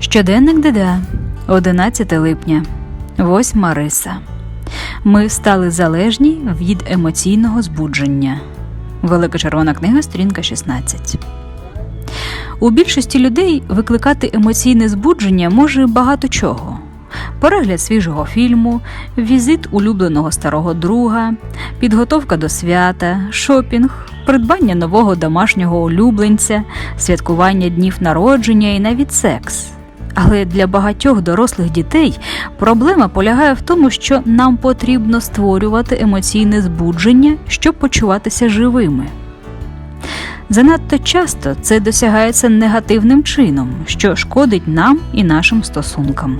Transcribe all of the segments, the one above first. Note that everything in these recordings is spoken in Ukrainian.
Щоденник ДДА, 11 липня, 8 риса. Ми стали залежні від емоційного збудження. Велика червона книга, сторінка 16. У більшості людей викликати емоційне збудження може багато чого: перегляд свіжого фільму, візит улюбленого старого друга, підготовка до свята, шопінг, придбання нового домашнього улюбленця, святкування днів народження і навіть секс. Але для багатьох дорослих дітей проблема полягає в тому, що нам потрібно створювати емоційне збудження, щоб почуватися живими. Занадто часто це досягається негативним чином, що шкодить нам і нашим стосункам.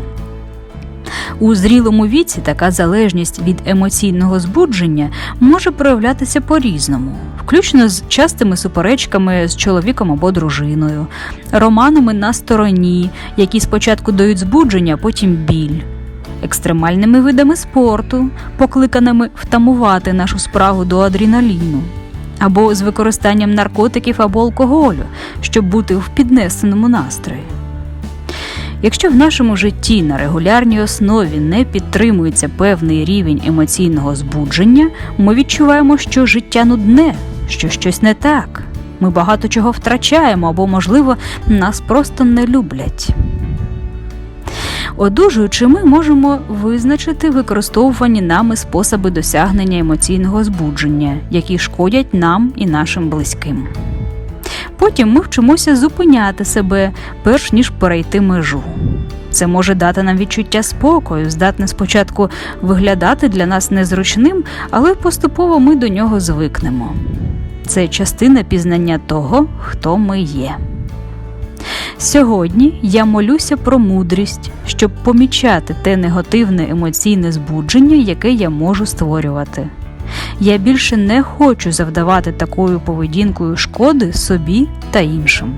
У зрілому віці така залежність від емоційного збудження може проявлятися по-різному, включно з частими суперечками з чоловіком або дружиною, романами на стороні, які спочатку дають збудження, потім біль, екстремальними видами спорту, покликаними втамувати нашу спрагу до адреналіну, або з використанням наркотиків або алкоголю, щоб бути в піднесеному настрої. Якщо в нашому житті на регулярній основі не підтримується певний рівень емоційного збудження, ми відчуваємо, що життя нудне, що щось не так. Ми багато чого втрачаємо або, можливо, нас просто не люблять. Одужуючи, ми можемо визначити використовувані нами способи досягнення емоційного збудження, які шкодять нам і нашим близьким. Потім ми вчимося зупиняти себе, перш ніж перейти межу. Це може дати нам відчуття спокою, здатне спочатку виглядати для нас незручним, але поступово ми до нього звикнемо. Це частина пізнання того, хто ми є. Сьогодні я молюся про мудрість, щоб помічати те негативне емоційне збудження, яке я можу створювати. Я більше не хочу завдавати такою поведінкою шкоди собі та іншим.